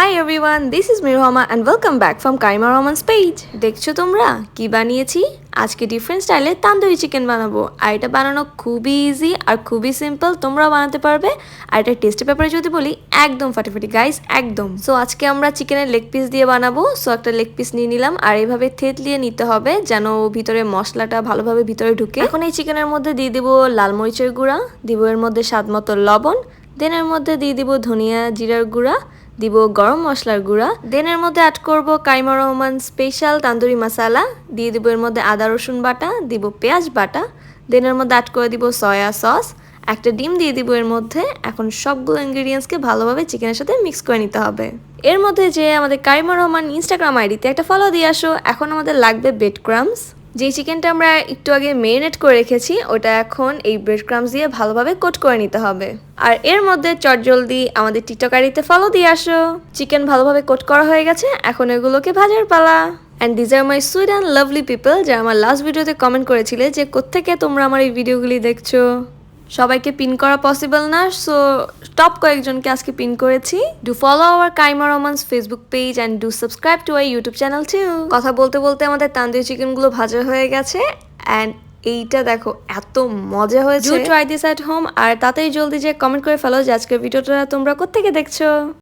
Hi everyone this is Mirhama and welcome back from Kaima Rahman's page দেখছ তোমরা কি বানিয়েছি আজকে ডিফারেন্ট স্টাইলে তান্দুরি চিকেন বানাবো আর এটা বানানো খুবই ইজি আর খুবই সিম্পল তোমরাও বানাতে পারবে আর এটা টেস্টের ব্যাপারে যদি বলি একদম ফাটাফাটি গাইস একদম সো আজকে আমরা চিকেনের লেগ পিস দিয়ে বানাবো সো একটা লেগ পিস নিয়ে নিলাম আর এইভাবে থেতলিয়ে নিতে হবে যেন ভিতরে মশলাটা ভালোভাবে ভিতরে ঢুকে। এখন এই চিকেনের মধ্যে দিয়ে দিব লাল মরিচের গুঁড়া, দিব এর মধ্যে স্বাদ মতো লবণ দেন এর মধ্যে দিয়ে দিব ধনিয়া জিরার গুঁড়া দিব গরম মশলার গুঁড়া। দেন এর মধ্যে অ্যাড করব কাইমা রহমান স্পেশাল তান্দুরি মশালা দিয়ে দিব এর মধ্যে আদা রসুন বাটা, দিব পেঁয়াজ বাটা। দেন এর মধ্যে অ্যাড করে দিব সয়া সস একটা ডিম দিয়ে দিব এর মধ্যে। এখন সবগুলো ইনগ্রিডিয়েন্টসকে ভালোভাবে চিকেনের সাথে মিক্স করে নিতে হবে। এর মধ্যে যে আমাদের কাইমা রহমান ইনস্টাগ্রাম আইডিতে একটা ফলো দিয়ে আসো। এখন আমাদের লাগবে বেড ক্রামস যে চিকেনটা আমরা একটু আগে মেরিনেট করে রেখেছি, ওটা এখন এই ব্রেড ক্রামস দিয়ে ভালোভাবে কোট করে নিতে হবে। আর এর মধ্যে চটজলদি আমাদের টিকটকারিতে ফলো দিয়ে আসো। চিকেন ভালোভাবে কোট করা হয়ে গেছে, এখন এগুলোকে ভাজার পালা। And these are my sweet and lovely people যারা আমার লাস্ট ভিডিওতে কমেন্ট করেছিলে যে কোথেকে তোমরা আমার এই ভিডিওগুলি দেখছ। সবাইকে পিন করা পসিবল না সো টপ কয়েকজনকে আজকে পিন করেছি। Do follow our Kaima Rahman's Facebook page and do subscribe to I YouTube channel two কথা বলতে বলতে আমাদের তান্দুরি চিকেনগুলো ভাজা হয়ে গেছে অ্যান্ড এইটা দেখো এত মজা হয়েছে। ট্রাই দিস অ্যাট হোম আর তাতেই জলদি যে কমেন্ট করে ফেলো যে আজকের ভিডিওটা তোমরা কোথেকে দেখছ।